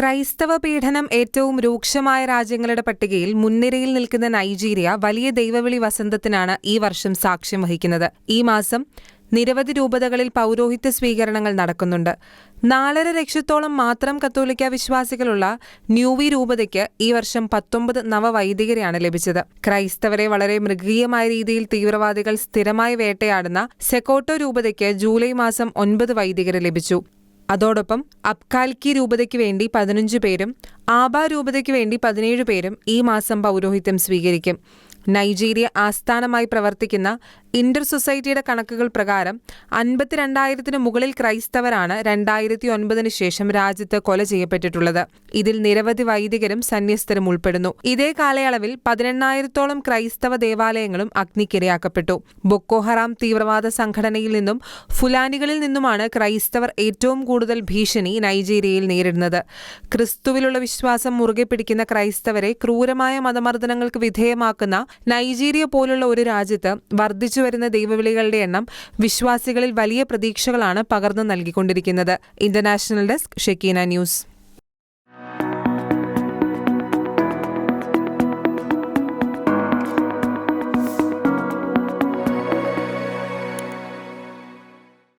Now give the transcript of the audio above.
ക്രൈസ്തവ പീഡനം ഏറ്റവും രൂക്ഷമായ രാജ്യങ്ങളുടെ പട്ടികയിൽ മുൻനിരയിൽ നിൽക്കുന്ന നൈജീരിയ വലിയ ദൈവവിളി വസന്തത്തിനാണ് ഈ വർഷം സാക്ഷ്യം വഹിക്കുന്നത്. ഈ മാസം നിരവധി രൂപതകളിൽ പൗരോഹിത്യ സ്വീകരണങ്ങൾ നടക്കുന്നുണ്ട്. നാലര ലക്ഷത്തോളം മാത്രം കത്തോലിക്ക വിശ്വാസികളുള്ള ന്യൂവി രൂപതയ്ക്ക് ഈ വർഷം പത്തൊമ്പത് നവവൈദികരെയാണ് ലഭിച്ചത്. ക്രൈസ്തവരെ വളരെ മൃഗീയമായ രീതിയിൽ തീവ്രവാദികൾ സ്ഥിരമായി വേട്ടയാടുന്ന സെക്കോട്ടോ രൂപതയ്ക്ക് ജൂലൈ മാസം ഒൻപത് വൈദികരെ ലഭിച്ചു. അതോടൊപ്പം അബ്കാൽക്കി രൂപതയ്ക്ക് വേണ്ടി പതിനഞ്ച് പേരും ആബ രൂപതയ്ക്ക് വേണ്ടി പതിനേഴ് പേരും ഈ മാസം പൗരോഹിത്യം സ്വീകരിക്കും. നൈജീരിയ ആസ്ഥാനമായി പ്രവർത്തിക്കുന്ന ഇന്റർ സൊസൈറ്റിയുടെ കണക്കുകൾ പ്രകാരം അൻപത്തിരണ്ടായിരത്തിന് മുകളിൽ ക്രൈസ്തവരാണ് രണ്ടായിരത്തി ഒൻപതിന് ശേഷം രാജ്യത്ത് കൊല ചെയ്യപ്പെട്ടിട്ടുള്ളത്. ഇതിൽ നിരവധി വൈദികരും സന്യസ്തരും ഉൾപ്പെടുന്നു. ഇതേ കാലയളവിൽ പതിനെണ്ണായിരത്തോളം ക്രൈസ്തവ ദേവാലയങ്ങളും അഗ്നിക്കിരയാക്കപ്പെട്ടു. ബൊക്കോഹറാം തീവ്രവാദ സംഘടനയിൽ നിന്നും ഫുലാനികളിൽ നിന്നുമാണ് ക്രൈസ്തവർ ഏറ്റവും കൂടുതൽ ഭീഷണി നൈജീരിയയിൽ നേരിടുന്നത്. ക്രിസ്തുവിലുള്ള വിശ്വാസം മുറുകെ പിടിക്കുന്ന ക്രൈസ്തവരെ ക്രൂരമായ മതമർദ്ദനങ്ങൾക്ക് വിധേയമാക്കുന്ന നൈജീരിയ പോലുള്ള ഒരു രാജ്യത്ത് വർദ്ധിച്ചു വരുന്ന ദൈവവിളികളുടെ എണ്ണം വിശ്വാസികളിൽ വലിയ പ്രതീക്ഷകളാണ് പകർന്നു നൽകിക്കൊണ്ടിരിക്കുന്നത്. International desk Shekeena news.